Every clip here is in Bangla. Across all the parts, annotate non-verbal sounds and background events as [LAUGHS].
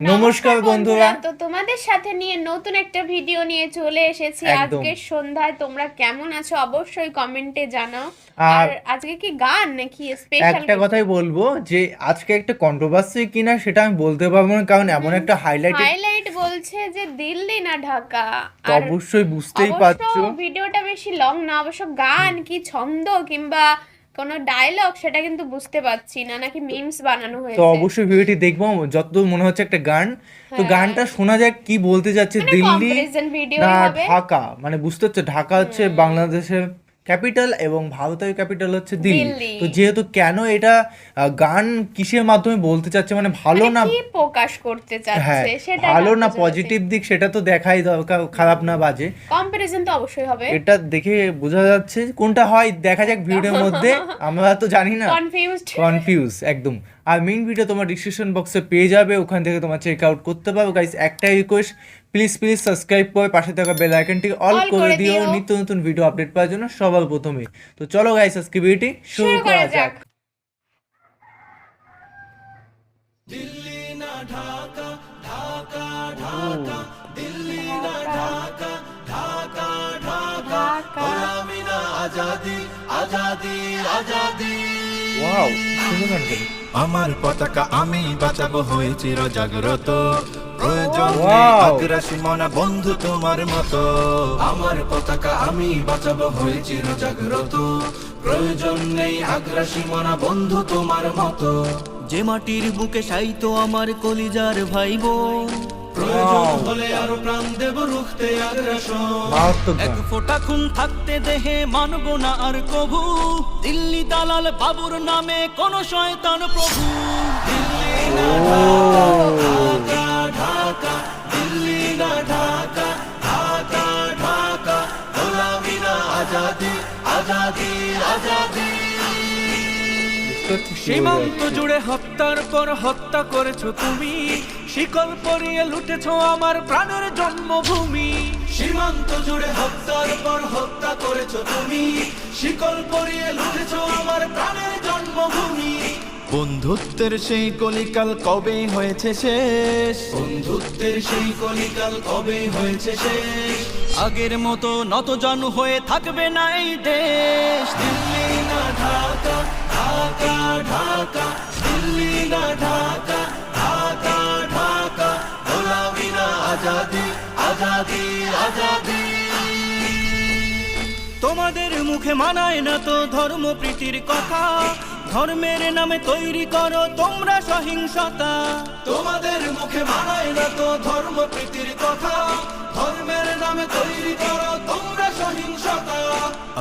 নমস্কার বন্ধুরা। তো তোমাদের সাথে নিয়ে নতুন একটা ভিডিও নিয়ে চলে এসেছি। আজকে সন্ধ্যায় তোমরা কেমন আছো অবশ্যই কমেন্টে জানাও। আর আজকে কি গান নাকি স্পেশাল একটা কথাই বলব যে আজকে একটা কন্ট্রোভার্সি কিনা সেটা আমি বলতে পারব না কারণ এমন একটা হাইলাইট হাইলাইট বলছে যে দিল্লি না ঢাকা। আর অবশ্যই বুঝতেই পারছ। ভিডিওটা বেশি লং না অবশ্য গান কি ছন্দ কিংবা কোনো ডায়লগ সেটা কিন্তু বুঝতে পারছি না নাকি মিমস বানানো হয়েছে। তো অবশ্যই ভিডিওটি দেখব যতদূর মনে হচ্ছে একটা গান। তো হ্যাঁ। গানটা শোনা যাক কি বলতে যাচ্ছে মানে দিল্লি না ঢাকা? মানে বুঝতে হচ্ছে ঢাকা হচ্ছে বাংলাদেশের ক্যাপিটাল এবং ভারতের ক্যাপিটাল হচ্ছে দিল্লি। তো যেহেতু কেন এটা গান কিসের মাধ্যমে বলতে চাচ্ছে? মানে ভালো মানে না প্রকাশ করতে হ্যাঁ চাচ্ছে সেটা ভালো না পজিটিভ দিক সেটা তো দেখাই দরকার খারাপ না বাজে। কম্পারিজন তো অবশ্যই হবে। এটা দেখে বোঝা যাচ্ছে কোনটা হয় দেখা যাক ভিডিওর [LAUGHS] মধ্যে। আমরা তো জানি না। কনফিউজড কনফিউজ একদম। আর মেইন ভিডিও তোমার ডিসক্রিপশন বক্সে পেয়ে যাবে ওখান থেকে তোমার চেক আউট করতে পারো। গাইস একটাই রিকোয়েস্ট প্লিজ প্লিজ সাবস্ক্রাইব করে পাশে থাকা বেল আইকনটি অল করে দিও। নিত্য নতুন ভিডিও আপডেট পাওয়ার জন্য সবার প্রথমে। তো চলো গাইস আজকে ভিডিওটি শুরু করা যাক। আমার পতাকা আমি বাঁচাবো হয়ে চির জাগ্রত আগ্রাসী মনা বন্ধু তোমার মতো। আমার পতাকা আমি বাঁচাবো হয়ে চির জাগ্রত প্রয়োজন নেই আগ্রাসী মনা বন্ধু তোমার মতো। যে মাটির বুকে সাইতো আমার কলিজার ভাই বোন প্রয়োজন হলে আরও প্রাণ দেব রুখতে আগ্রাসন। এক ফোঁটা খুন থাকতে দেহে মানব না আর কভু। দিল্লি দালাল বাবুর নামে কোন শয়তান প্রভু। দিল্লি সীমান্ত জুড়ে হত্যার পর হত্যা করেছ তুমি। শিকল পরিয়ে লুটেছো আমার প্রাণের জন্মভূমি। সীমান্ত জুড়ে হত্যার পর হত্যা করেছ তুমি। শিকল পরিয়ে লুটেছো আমার প্রাণের জন্মভূমি। বন্ধুত্বের সেই কলিকাল কবে হয়েছে শেষ? বন্ধুত্বের সেই কলিকাল কবে হয়েছে শেষ? আগের মতো নত জানু হয়ে থাকবে না এই দেশ। দিল্লি না ঢাকা ঢাকা ঢাকা। দিল্লি না ঢাকা ঢাকা ঢাকা। গোলামি না আজাদি আজাদি আজাদি। তোমাদের মুখে মানায় না তো ধর্ম প্রীতির কথা। ধর্মের নামে তৈরি করো তোমরা সহিংসতা। তোমাদের মুখে মানায় না তো ধর্ম প্রীতির কথা। ধর্মের নামে তৈরি করো তোমরা সহিংসতা।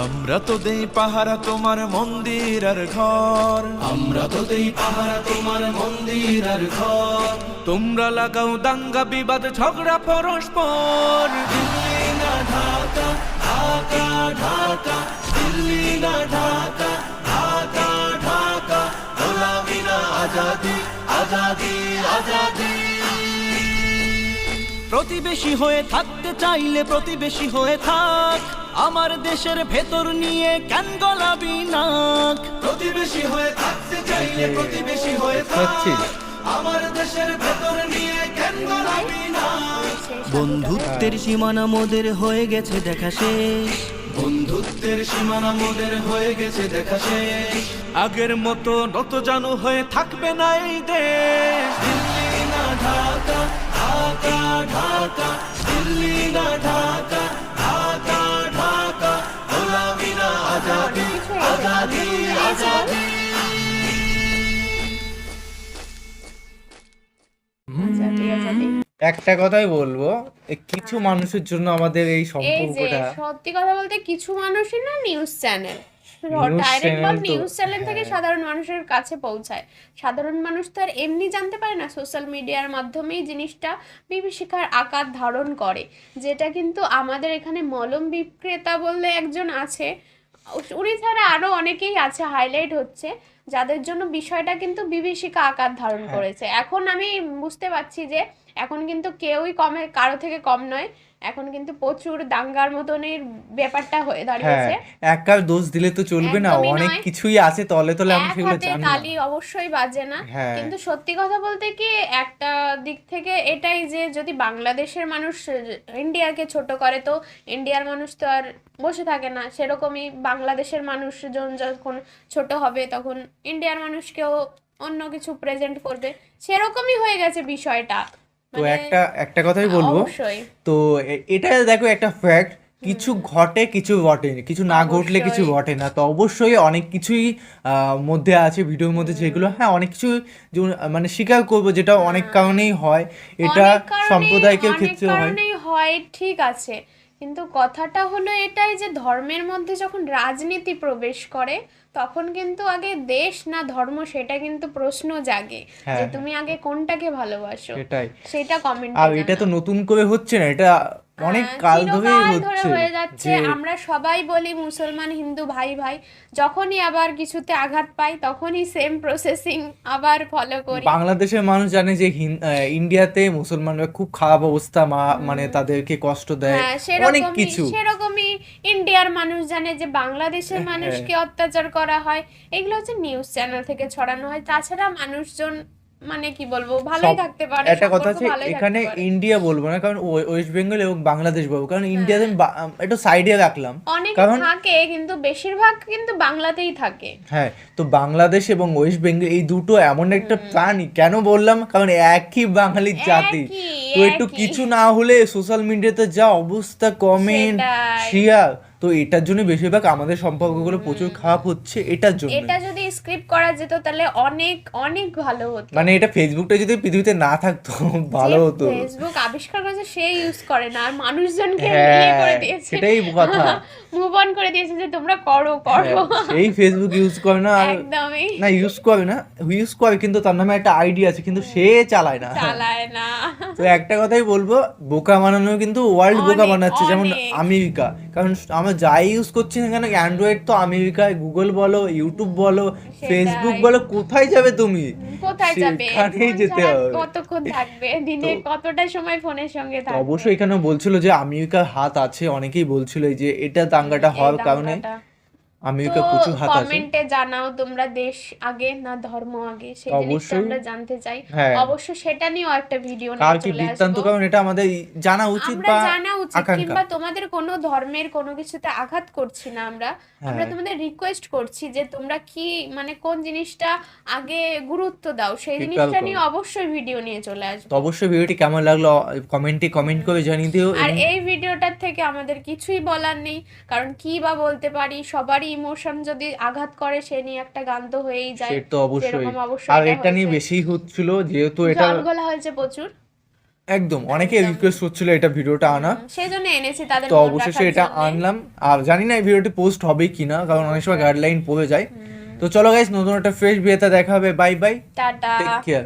আমরা তো দেই পাহারা তোমার মন্দির আর ঘর। আমরা তো দেই পাহারা তোমার মন্দির আর ঘর। তোমরা লাগাও দাঙ্গা বিবাদ ঝগড়া পরস্পর। দিল্লি না ঢাকা ঢাকা ঢাকা। দিল্লি না ঢাকা ঢাকা প্রতিবেশী হয়ে থাকতে চাইলে প্রতিবেশী হয়ে থাক। আমার দেশের ভেতর নিয়ে কেন গলাবি নাক? প্রতিবেশী হয়ে থাকতে চাইলে প্রতিবেশী হয়ে থাক। আমার দেশের ভেতর নিয়ে কেন গলাবি না বন্ধুত্বের সীমানা মোদের হয়ে গেছে দেখা শেষ। বন্ধুত্বের সীমানা মোদের হয়ে গেছে দেখা শেষ। আগের মতো নত জানু হয়ে থাকবে না এই দেশ। দিল্লি না ঢাকা ঢাকা ঢাকা। দিল্লি না ঢাকা ঢাকা ঢাকা। গোলামি না আজাদি আজাদি আজাদি। আজাদি, আজাদি। একটা কথাই বলব এ কিছু মানুষের জন্য আমাদের এই এই যে সম্পর্কটা সত্যি কথা বলতে কিছু মানুষই না news channel News direct channel তো- নিউজ চ্যানেল থেকে হ্যাঁ। সাধারণ মানুষের কাছে পৌঁছায়। সাধারণ মানুষ তো আর এমনি জানতে পারে না সোশ্যাল মিডিয়ার মাধ্যমেই জিনিসটা বিভীষিকার আকার ধারণ করে। যেটা কিন্তু আমাদের এখানে মলম বিক্রেতা বললে একজন আছে উনি ছাড়া আরও অনেকেই আছে হাইলাইট হচ্ছে। যাদের জন্য বিষয়টা কিন্তু বিভীষিকা আকার ধারণ হ্যাঁ। করেছে। এখন আমি বুঝতে পারছি যে এখন কিন্তু কেউই কমে কারও থেকে কম নয়। এখন কিন্তু প্রচুর দাঙ্গার মতনই ব্যাপারটা হয়ে হ্যাঁ দাঁড়িয়েছে একার দোষ দিলে তো চলবে না। অনেক কিছুই আছে তলে তলে আমরা এক সেগুলো জানি তালি অবশ্যই বাজে না। হ্যাঁ। কিন্তু সত্যি কথা বলতে কি একটা দিক থেকে এটাই যে যদি বাংলাদেশের মানুষ ইন্ডিয়াকে ছোট করে তো ইন্ডিয়ার মানুষ তো আর বসে থাকে না। সেরকমই বাংলাদেশের মানুষজন যখন ছোট হবে তখন ইন্ডিয়ার মানুষকেও অন্য কিছু প্রেজেন্ট করবে। সেরকমই হয়ে গেছে বিষয়টা। তো মানে একটা একটা কথাই বলব। তো এটা দেখো একটা ফ্যাক্ট কিছু ঘটে কিছু ঘটে কিছু না ঘটলে কিছু। ঘটে না। তো অবশ্যই অনেক কিছুই মধ্যে আছে ভিডিওর মধ্যে যেগুলো হ্যাঁ অনেক কিছু মানে স্বীকার করব যেটা অনেক কারণেই হয়। এটা সম্প্রদায়কের ক্ষেত্রে হয় ঠিক আছে। কিন্তু কথাটা হলো এটাই যে ধর্মের মধ্যে যখন রাজনীতি প্রবেশ করে তখন কিন্তু আগে দেশ না ধর্ম সেটা কিন্তু প্রশ্ন জাগে যে হ্যাঁ, তুমি আগে কোনটাকে ভালোবাসো? সেটাই। সেটা কমেন্ট আর এটা তো নতুন করে হচ্ছে না এটা অনেক কাল ধরেই হচ্ছে। হয়ে যাচ্ছে। আমরা সবাই বলি মুসলমান হিন্দু ভাই ভাই যখনই আবার কিছুতে আঘাত পাই তখনই সেম প্রসেসিং আবার ফলো করি। বাংলাদেশের মানুষ জানে যে ইন্ডিয়াতে মুসলমানরা খুব খারাপ অবস্থা মানে তাদেরকে কষ্ট দেয়। হ্যাঁ অনেক কিছু। সেরকমই ইন্ডিয়ার মানুষ জানে যে বাংলাদেশের হ্যাঁ। মানুষকে অত্যাচার করা হয়। এগুলো হচ্ছে নিউজ চ্যানেল থেকে ছড়ানো হয়। তাছাড়া মানুষজন মানে কি বলব ভালোই থাকতে পারে একটা কথা আছে এখানে ইন্ডিয়া বলব না কারণ ওয়েস্ট বেঙ্গল এবং বাংলাদেশ বলব কারণ ইন্ডিয়াতে আমি একটু সাইডে রাখলাম। কারণ থাকে কিন্তু বেশিরভাগ কিন্তু বাংলাতেই থাকে। হ্যাঁ তো বাংলাদেশ এবং ওয়েস্ট বেঙ্গল এই দুটো এমন একটা প্রাণী কেন বললাম? কারণ একই বাঙালির জাতি। তো একটু কিছু না হলে সোশ্যাল মিডিয়াতে যা অবস্থা কমেন্ট। শেয়ার তো এটার জন্য বেশিরভাগ আমাদের সম্পর্কগুলো প্রচুর খারাপ হচ্ছে এটার জন্য স্ক্রিপ্ট করা যেত তাহলে অনেক অনেক ভালো হতো। মানে এটা ফেসবুকটা যদি পৃথিবীতে না থাকতো [LAUGHS] ভালো হতো। ফেসবুক আবিষ্কার করেছে সে ইউজ করে না আর মানুষজনকে ইয়ে করে দিয়েছে। সেটাই কথা। [LAUGHS] মুভ অন করে দিয়েছে যে তোমরা করো করো। হ্যাঁ, সেই ফেসবুক ইউজ করে না আর একদমই। না ইউজ করে না ইউজ করে কিন্তু তার নামে একটা আইডি আছে কিন্তু সে চালায় না। চালায় না। তো একটা কথাই বলব বোকা বানানো কিন্তু ওয়ার্ল্ড বোকা বানাচ্ছে যেমন আমেরিকা। কারণ আমরা যাই ইউজ করছি না কেন অ্যান্ড্রয়েড তো আমেরিকায় গুগল বলো ইউটিউব বলো ফেসবুক বলো কোথায় যাবে তুমি? কোথায় যাবে? সেখানেই যেতে হবে। কতক্ষণ থাকবে? [LAUGHS] দিনে কতটা সময় ফোনের সঙ্গে থাকবে? অবশ্যই এখানে বলছিল যে আমেরিকার হাত আছে? অনেকেই বলছিল এই যে এটা দাঙ্গাটা হওয়ার কারণে। আমেরিকা প্রচুর হাত আছে। কমেন্টে জানাও তোমরা দেশ আগে না ধর্ম আগে সেই জিনিসটা আমরা জানতে চাই। হ্যাঁ। অবশ্য সেটা নিয়েও একটা ভিডিও বৃত্তান্ত কারণ এটা আমাদের জানা উচিত বা জানা উচিত কিংবা তোমাদের কোনো ধর্মের কোনো কিছুতে আঘাত করছি না আমরা। আমরা হ্যাঁ। তোমাদের রিকোয়েস্ট করছি যে তোমরা কি মানে কোন জিনিসটা আগে গুরুত্ব দাও সেই জিনিসটা নিয়ে অবশ্যই ভিডিও নিয়ে চলে আসব। তো অবশ্যই ভিডিওটি কেমন লাগল কমেন্টে কমেন্ট করে জানিয়ে দিও আর এই ভিডিওটার থেকে আমাদের কিছুই বলার নেই কারণ কি বা বলতে পারি সবারই ইমোশন যদি আঘাত করে সে নিয়ে একটা গান তো হয়েই যায়। সে তো অবশ্যই। আর এটা নিয়ে বেশি হচ্ছিল যেহেতু এটা গলা হয়েছে প্রচুর। একদম অনেকে রিকোয়েস্ট করছিল এটা ভিডিওটা আনা। সেই জন্য এনেছি তাদের তো অবশেষে এটা আনলাম। আর জানি না এই ভিডিওটি পোস্ট হবে কিনা কারণ অনেক সময় গাইডলাইন পড়ে যায়। তো চলো গাইস নতুন একটা ফ্রেশ বিয়েতে দেখা হবে। Bye bye tata. Take care